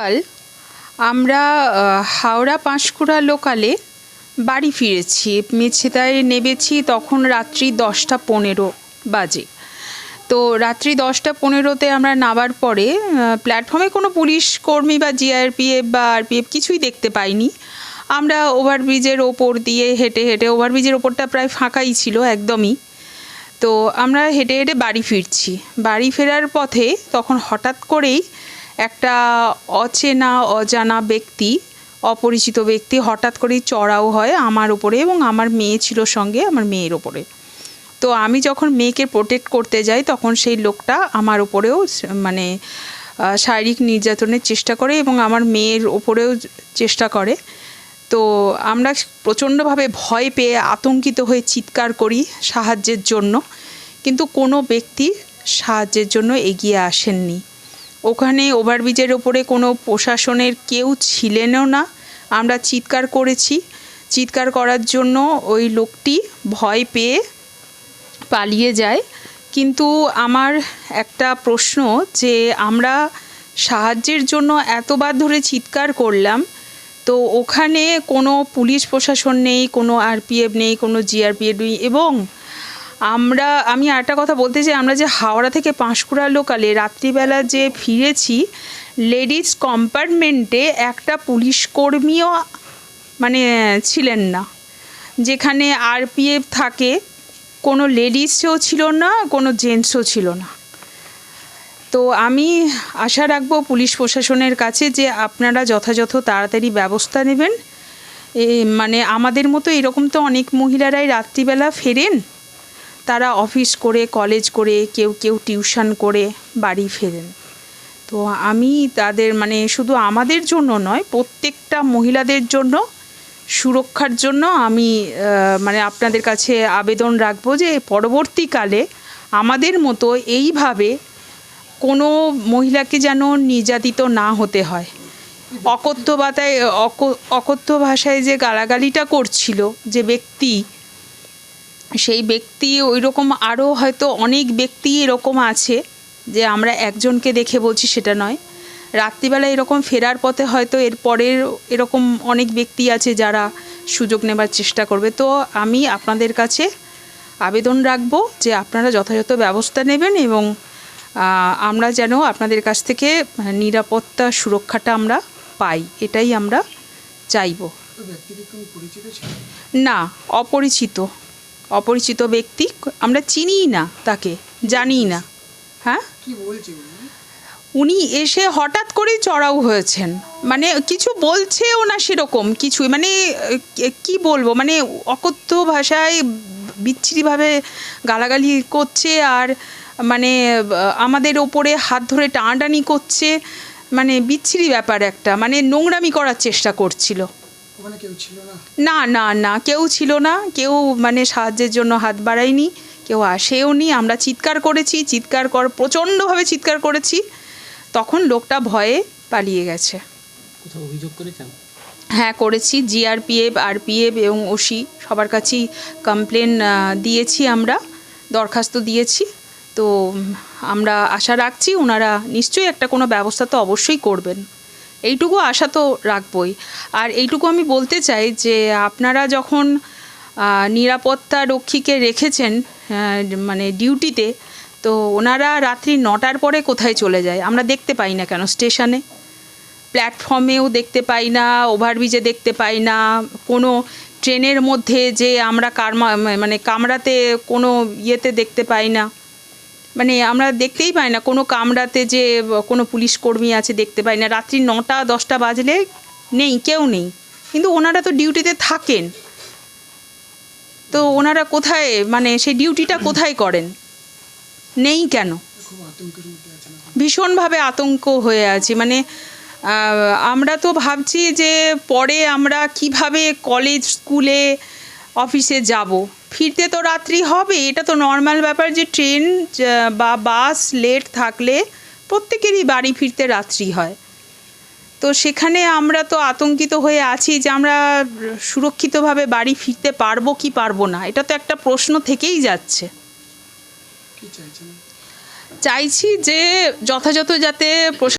কাল আমরা হাওড়া পাঁশকুড়া লোকালে বাড়ি ফিরেছি। মেছেদায় নেমেছি তখন রাত্রি দশটা পনেরো বাজে। তো রাত্রি দশটা পনেরোতে আমরা নামার পরে প্ল্যাটফর্মে কোনো পুলিশ কর্মী বা জিআরপিএফ বা আরপিএফ কিছুই দেখতে পাইনি। আমরা ওভারব্রিজের ওপর দিয়ে হেঁটে হেঁটে ওভারব্রিজের ওপরটা প্রায় ফাঁকাই ছিল একদমই। তো আমরা হেঁটে হেঁটে বাড়ি ফিরছি। বাড়ি ফেরার পথে তখন হঠাৎ করেই একটা অচেনা, অজানা ব্যক্তি, অপরিচিত ব্যক্তি হঠাৎ করেই চড়াও হয় আমার ওপরে এবং আমার মেয়ে ছিল সঙ্গে আমার মেয়ের ওপরে তো আমি যখন মেয়েকে প্রোটেক্ট করতে যাই, তখন সেই লোকটা আমার ওপরেও মানে শারীরিক নির্যাতনের চেষ্টা করে এবং আমার মেয়ের ওপরেও চেষ্টা করে। তো আমরা প্রচণ্ডভাবে ভয় পেয়ে আতঙ্কিত হয়ে চিৎকার করি সাহায্যের জন্য, কিন্তু কোনো ব্যক্তি সাহায্যের জন্য এগিয়ে আসেননি। ওখানে ওভারব্রিজের ওপরে কোনো প্রশাসনের কেউ ছিলেনও না। আমরা চিৎকার করেছি। চিৎকার করার জন্য ওই লোকটি ভয় পেয়ে পালিয়ে যায়। কিন্তু আমার একটা প্রশ্ন যে আমরা সাহায্যের জন্য এতবার ধরে চিৎকার করলাম, তো ওখানে কোনো পুলিশ প্রশাসন নেই, কোনো আরপিএফ নেই, কোনো জিআরপিএফ নেই এবং আমরা, আমি আরেকটা কথা বলতে চাই, আমরা যে হাওড়া থেকে পাঁশকুড়া লোকালে রাত্রিবেলা যে ফিরেছি লেডিস কম্পার্টমেন্টে একটা পুলিশ কর্মীও মানে ছিলেন না। যেখানে আরপিএফ থাকে, কোনো লেডিসও ছিল না, কোনো জেন্টসও ছিল না। তো আমি আশা রাখব পুলিশ প্রশাসনের কাছে যে আপনারা যথাযথ তাড়াতাড়ি ব্যবস্থা নেবেন। মানে আমাদের মতো এরকম তো অনেক মহিলারাই রাত্রিবেলা ফেরেন। তারা অফিস করে কলেজ করে, কেউ কেউ টিউশন করে বাড়ি ফেরেন। তো আমি তাদের মানে শুধু আমাদের জন্য নয়, প্রত্যেকটা মহিলাদের জন্য, সুরক্ষার জন্য আমি মানে আপনাদের কাছে আবেদন রাখব যে পরবর্তীকালে আমাদের মতো এইভাবে কোনো মহিলাকে যেন নির্যাতিত না হতে হয়। অকথ্য বাতায়, অক- অকথ্য ভাষায় যে গালাগালিটা করছিল যে ব্যক্তি সেই ব্যক্তি ওই রকম আরও হয়তো অনেক ব্যক্তি এরকম আছে যে আমরা একজনকে দেখে বলছি সেটা নয়। রাত্রিবেলা এরকম ফেরার পথে হয়তো এর পরের এরকম অনেক ব্যক্তি আছে যারা সুযোগ নেবার চেষ্টা করবে। তো আমি আপনাদের কাছে আবেদন রাখব যে আপনারা যথাযথ ব্যবস্থা নেবেন এবং আমরা যেন আপনাদের কাছ থেকে নিরাপত্তা সুরক্ষাটা আমরা পাই এটাই আমরা চাইব। না অপরিচিত। অপরিচিত ব্যক্তি আমরা চিনিই না তাকে জানিই না। হ্যাঁ? কি উনি? এসে হঠাৎ করেই চড়াও হয়েছেন। মানে কিছু বলছেও না সেরকম কিছুই মানে কি বলব মানে অকথ্য ভাষায় বিচ্ছিরিভাবে গালাগালি করছে আর মানে আমাদের ওপরে হাত ধরে টানাটানি করছে মানে বিচ্ছিরি ব্যাপার একটা মানে নোংরামি করার চেষ্টা করছিল। ওখানে কেউ ছিল না? না না না কেউ ছিল না। কেউ মানে সাহায্যের জন্য হাত বাড়ায়নি কেউ আসেও নি। আমরা চিৎকার করেছি চিৎকার কর প্রচণ্ডভাবে চিৎকার করেছি। তখন লোকটা ভয়ে পালিয়ে গেছে। কোথাও অভিযোগ করেছেন? হ্যাঁ করেছি। জিআরপিএফ আরপিএফ এবং ওসি সবার কাছেই কমপ্লেন দিয়েছি আমরা দরখাস্ত দিয়েছি। তো আমরা আশা রাখছি ওনারা নিশ্চয়ই একটা কোনো ব্যবস্থা তো অবশ্যই করবেন। এইটুকু আশা তো রাখবই। আর এইটুকু আমি বলতে চাই যে, আপনারা যখন নিরাপত্তা রক্ষীকে রেখেছেন মানে ডিউটিতে, তো ওনারা রাত্রি নটার পরে কোথায় চলে যায়? আমরা দেখতে পাই না কেন স্টেশনে? প্ল্যাটফর্মেও দেখতে পাই না, ওভারব্রিজে দেখতে পাই না, কোনো ট্রেনের মধ্যে যে আমরা কারমা মানে কামরাতে কোনো ইয়েতে দেখতে পাই না। মানে আমরা দেখতেই পাই না, কোনো কামরাতে যে, কোনো পুলিশ কর্মী আছে দেখতে পাই না। রাত্রি নটা, দশটা বাজলে নেই, কেউ নেই। কিন্তু ওনারা তো ডিউটিতে থাকেন। তো ওনারা কোথায় মানে সেই ডিউটিটা কোথায় করেন? নেই কেন। ভীষণভাবে আতঙ্ক হয়ে আছি। মানে আমরা তো ভাবছি যে পরে আমরা কীভাবে কলেজ স্কুলে অফিসে যাব। ফিরতে তো রাত্রি হবে এটা তো নর্মাল ব্যাপার যে ট্রেন বা বাস লেট থাকলে প্রত্যেকেরই বাড়ি ফিরতে রাত্রি হয়। তো সেখানে আমরা তো আতঙ্কিত হয়ে আছি যে আমরা সুরক্ষিতভাবে বাড়ি ফিরতে পারব কি পারব না এটা তো একটা প্রশ্ন থেকেই যাচ্ছে। চাইছি যে যথাযথ যাতে